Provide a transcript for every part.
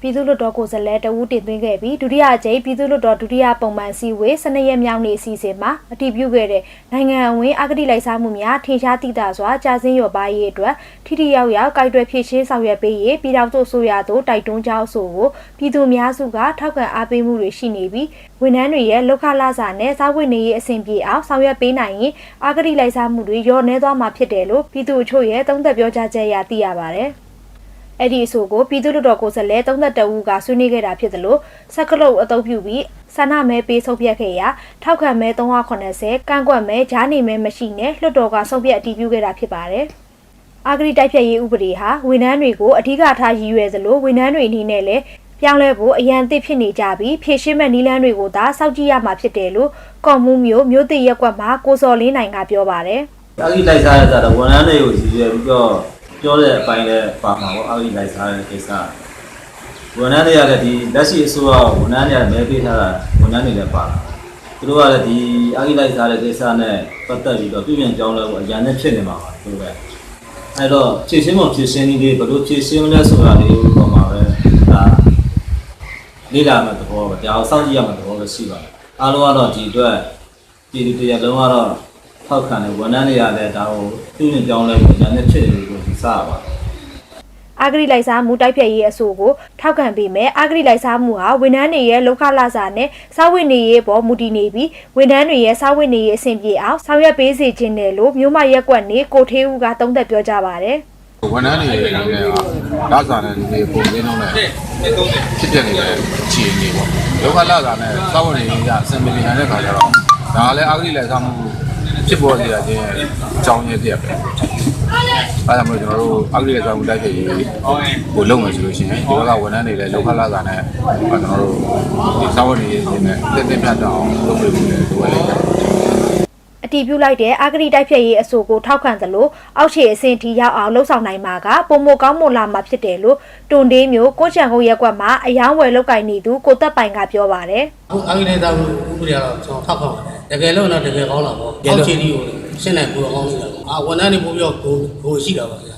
ပြည်သူ့လွှတ်တော်ကိုယ်စားလှယ်တဦးတင်သွင်းခဲ့ပြီးဒုတိယအကြိမ်ပြည်သူ့လွှတ်တော်ဒုတိယပုံမှန်အစည်းအဝေး12ရက်မြောက်နေ့အစီအစဉ်မှာအတည်ပြုခဲ့တဲ့နိုင်ငံအဝင်အဂတိလိုက်စားမှုများထင်ရှားသိတာစွာကြာစင်းရော်ပါရေးအတွက်ထိထိရောက်ရောက်ကိုက်တွယ်ဖြည့်ရှင်းဆောင်ရွက်ပေးရေးပြည်ထောင်စုဆိုရသို့တိုက်တွန်းကြောင်းအဆိုကိုပြည်သူအများစုကထောက်ခံအားပေးမှုတွေရှိနေပြီးဝန်ထမ်းတွေရဲ့လောက်ခလာစာနဲ့စားဝတ်နေရေးအဆင်ပြေအောင်ဆောင်ရွက်ပေးနိုင်ရင်အဂတိလိုက်စားမှုတွေရောနှဲသွားမှာဖြစ်တယ်လို့ပြည်သူအချို့ရဲ့သုံးသပ်ပြောကြားချက်အရသိရပါတယ်။ အဲ့ဒီအဆိုကိုပြည်သူ့လွှတ်တော်ကိုယ်စားလှယ်32ဦးကဆွေးနွေးခဲ့တာဖြစ်သလိုစက်ကလုတ်အတုပ်ပြုပြီးဆန္ဒမဲပေးဆုံးဖြတ်ခဲ့ရာထောက်ခံမဲ380ကန့်ကွက်မဲဂျားနေမဲမရှိနဲ့လွှတ်တော်ကဆုံးဖြတ်အတည်ပြုခဲ့တာဖြစ်ပါတယ်။အာဂရိတိုက်ဖြတ်ရေးဥပဒေဟာဝန်ထမ်းတွေကိုအဓိကထားရည်ရွယ်သလိုဝန်ထမ်းတွေအနေနဲ့လည်းပြောင်းလဲဖို့အရန်အသစ်ဖြစ်နေကြပြီးဖြည့်ရှင်းမဲ့နီလန်းတွေကိုသာစောင့်ကြည့်ရမှာဖြစ်တယ်လို့ကော်မှုမျိုးမျိုးသိရက်ကွက်မှာကိုစော်လင်းနိုင်ကပြောပါတယ်။အာဂိလိုက်စားရတာတော့ဝန်ထမ်းတွေကိုရည်ရွယ်ပြီးတော့ ပြောတဲ့အပိုင်းလည်းပါမှာပေါ့အာဂိလိုက်စားတဲ့ကိစ္စဝန်ထမ်းတွေကလည်းဒီလက်ရှိအစိုးရဝန်ထမ်းတွေကမဲပေးထားတာဝန်ထမ်းတွေလည်းပါလာသူတို့ကလည်းဒီအာဂိလိုက်စားတဲ့ကိစ္စနဲ့ပတ်သက်ပြီးတော့ပြည်ပြန်ကြောင်းလဲဖို့အရန်နဲ့ဖြစ်နေမှာပါသူတို့ပဲအဲ့တော့ဖြည့်ရှင်းဖို့ဖြည့်ရှင်းနည်းလေးဘယ်လိုဖြည့်ရှင်းမလဲဆိုတာလေးပေါ်မှာပဲဒါလေ့လာမှသဘောပဲဒါအောင်စောင့်ကြည့်ရမှသဘောပဲရှိပါတယ်အားလုံးကတော့ဒီအတွက်ပြည်သူတရားလုံးကတော့ ထောက်ခံတယ်ဝန်ထမ်းတွေကလည်းဒါကိုသူ့ရင်ပြောင်းလဲဖို့ညာနဲ့ဖြစ်တယ်လို့ယူဆရပါတယ်အာဂရိလိုက်စားမှုတိုက်ဖြတ်ရေးအဆိုကိုထောက်ခံပေးမယ်အာဂရိလိုက်စားမှုဟာဝန်ထမ်းတွေရဲ့လောက်ခလာစာနဲ့စားဝတ်နေရေးပေါ်မူတည်နေပြီးဝန်ထမ်းတွေရဲ့စားဝတ်နေရေးအဆင်ပြေအောင်ဆောင်ရွက်ပေးစေခြင်းတယ်လို့မြို့မရက်ကွက်နေကိုထေးဦးကသုံးသပ်ပြောကြားပါတယ်ဝန်ထမ်းတွေအနေနဲ့ကလာစားတဲ့ဒီပုံစံလုံးနဲ့ဖြစ်ပြနေတဲ့အခြေအနေပေါ့လောကလာစားနဲ့စောင့်ဝင်နေကြအစံမီနေတဲ့ခါကျတော့ဒါလည်းအာဂိလိုက်စားမှု ဖြစ်ပေါ်နေရခြင်းအကြောင်းရင်းတည်းပဲအဲဒါမျိုးကျွန်တော်တို့အာဂိလိုက်စားမှုတိုက်ဖြစ်ရေးကိုလုပ်မယ်ဆိုလို့ရှိရင်ဒီဘက်ကဝန်ထမ်းတွေလည်းလောကလာစားနဲ့ကျွန်တော်တို့ဒီစောင့်ဝင်နေခြင်းနဲ့တက်တက်ပြတ်အောင်လုပ်ပေးဖို့လည်းလိုအပ်တယ်အတီးပြုလိုက်တဲ့အာဂရိတိုက်ဖြတ်ရေးအဆိုကိုထောက်ခံသလိုအောက်ခြေအဆင့်ထိရောက်အောင်လှုံ့ဆော်နိုင်မှာကပုံမကောင်းမွန်လာမှာဖြစ်တယ်လို့တွန်တေးမျိုးကိုချန်ကုန်းရက်ကွက်မှာအယောင်းဝယ်လောက်ကင်နေသူကိုသက်ပိုင်ကပြောပါတယ်အခုအဂိနေသားဥပဒေကတော့ကျွန်တော်ထောက်ခံပါတယ် တကယ်လို့တော့တကယ်ကောင်းလာပေါ့အောက်ခြေဒီကိုရှင်းနိုင်ပို့ကောင်းနေတာပေါ့အာဝန်ထမ်းတွေပို့ပြီးတော့ကိုကိုရှိတာပါဗျာ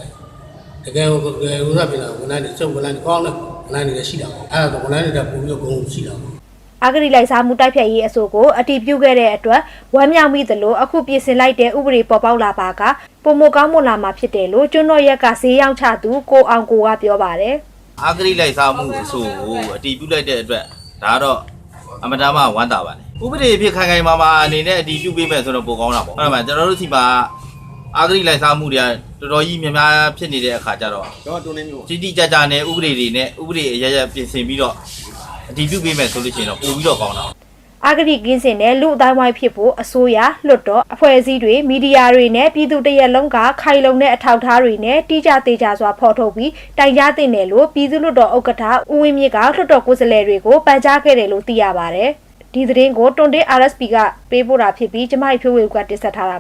တကယ်ကိုတကယ်ဥစားပြင်လာဝန်ထမ်းတွေစုပ်ဝန်ထမ်းတွေကောင်းတယ်ဝန်ထမ်းတွေလည်းရှိတာပေါ့အဲ့ဒါတော့ဝန်ထမ်းတွေကပို့ပြီးတော့ကိုရှိတာပေါ့အာဂရိလိုက်စားမှုတိုက်ဖြတ်ရေးအဆိုကိုအတည်ပြုခဲ့တဲ့အတွက်ဝမ်းမြောက်မိသလိုအခုပြင်ဆင်လိုက်တဲ့ဥပဒေပေါ်ပေါက်လာပါကပုံမကောင်းမွန်လာမှာဖြစ်တယ်လို့ကျွန်းတော်ရက်ကဈေးရောက်ချသူကိုအောင်ကိုကပြောပါတယ်အာဂရိလိုက်စားမှုအဆိုကိုအတီးပြုလိုက်တဲ့အတွက်ဒါကတော့အမတမ်းမှဝမ်းသာပါတယ် ဥပဒေအဖြစ်ခိုင်ခိုင်မာမာအနေနဲ့အတီးပြုပေးမယ်ဆိုတော့ပိုကောင်းတာပေါ့ဟုတ်တယ်မကျွန်တော်တို့စီမှာအာဂရိလိုက်စားမှုတွေကတော်တော်ကြီးများများဖြစ်နေတဲ့အခါကျတော့ကျွန်တော်တွန်းနေမျိုးကြီးကြီးကြကြနဲ့ဥပဒေတွေနဲ့ဥပဒေအရရပြင်ဆင်ပြီးတော့အတီးပြုပေးမယ်ဆိုလို့ရှိရင်တော့ပိုပြီးတော့ကောင်းတာအာဂရိကင်းစင်တဲ့လူအတိုင်းဝိုင်းဖြစ်ဖို့အစိုးရလွှတ်တော်အဖွဲ့အစည်းတွေမီဒီယာတွေနဲ့ပြည်သူတရက်လုံးကခိုင်လုံတဲ့အထောက်အထားတွေနဲ့တိကျသေးကြစွာဖော်ထုတ်ပြီးတိုင်ကြားတင်တယ်လို့ပြည်သူ့လွှတ်တော်ဥက္ကဋ္ဌဦးဝင်းမြင့်ကလွှတ်တော်ကိုယ်စားလှယ်တွေကိုပန်ကြားခဲ့တယ်လို့သိရပါတယ် ဒီသတင်းကိုတွန်တေး RSP ကပေးပို့တာဖြစ်ပြီးကျမတို့ဖြိုးဝေကတင်ဆက်ထားတာ